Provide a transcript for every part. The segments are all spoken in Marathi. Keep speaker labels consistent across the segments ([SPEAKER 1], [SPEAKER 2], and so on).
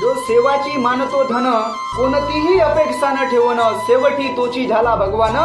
[SPEAKER 1] जो सेवाची मानतो धन कोणतीही अपेक्षा न ठेवण शेवटी तोची झाला भगवान.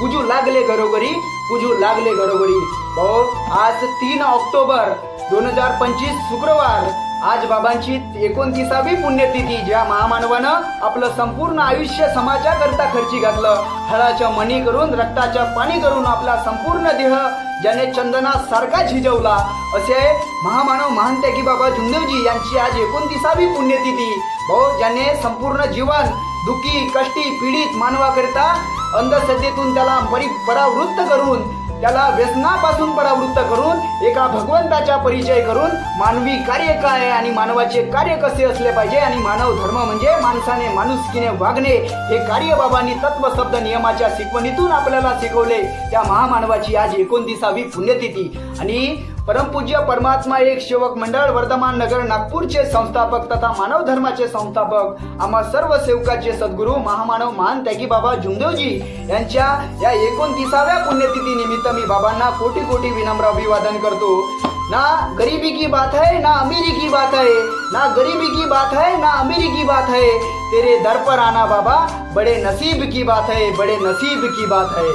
[SPEAKER 1] पूजू लागले घरोघरी पूजू लागले घरोघरी. भाऊ आज तीन ऑक्टोबर दोन हजार पंचवीस शुक्रवार. आज बाबांची एकोणतीसावी पुण्यतिथी ज्या महामानवानं आपलं संपूर्ण आयुष्य समाजाकरता खर्ची घातलं. हळाच्या मणी करून रक्ताच्या पाणी करून आपला संपूर्ण देह ज्याने चंदनासारखा झिजवला. असे महामानव महान त्यागी बाबा झुंदेवजी यांची आज एकोणतीसावी पुण्यतिथी. भाऊ ज्याने संपूर्ण जीवन दुःखी कष्टी पीडित मानवाकरिता अंधश्रद्धेतून त्याला परि परावृत्त करून त्याला व्यसनापासून परावृत्त करून एका भगवंताचा परिचय करून मानवी कार्य काय आणि मानवाचे कार्य कसे असले पाहिजे आणि मानव धर्म म्हणजे माणसाने माणुसकीने वागणे हे कार्य बाबांनी तत्वशब्द नियमाच्या शिकवणीतून आपल्याला शिकवले. त्या महामानवाची आज एकोणतीसावी पुण्यतिथी. आणि परमपूज्य परमात्मा एक सेवक मंडळ वर्धमान नगर नागपूरचे संस्थापक तथा मानव धर्माचे संस्थापक आम्हा सर्व सेवकाचे सद्गुरू महामानव महान त्यागी बाबा जुमदेवजी यांच्या या एकोणतीसाव्या पुण्यतिथी निमित्त मी बाबांना कोटी कोटी विनम्र अभिवादन करतो. ना गरीबी की बात है ना अमीरी की बात है ना गरीबी की बात है ना अमीरी की बात है तेरे दर पर आना बाबा बड़े नसीब की बात है बड़े नसीब की बात है।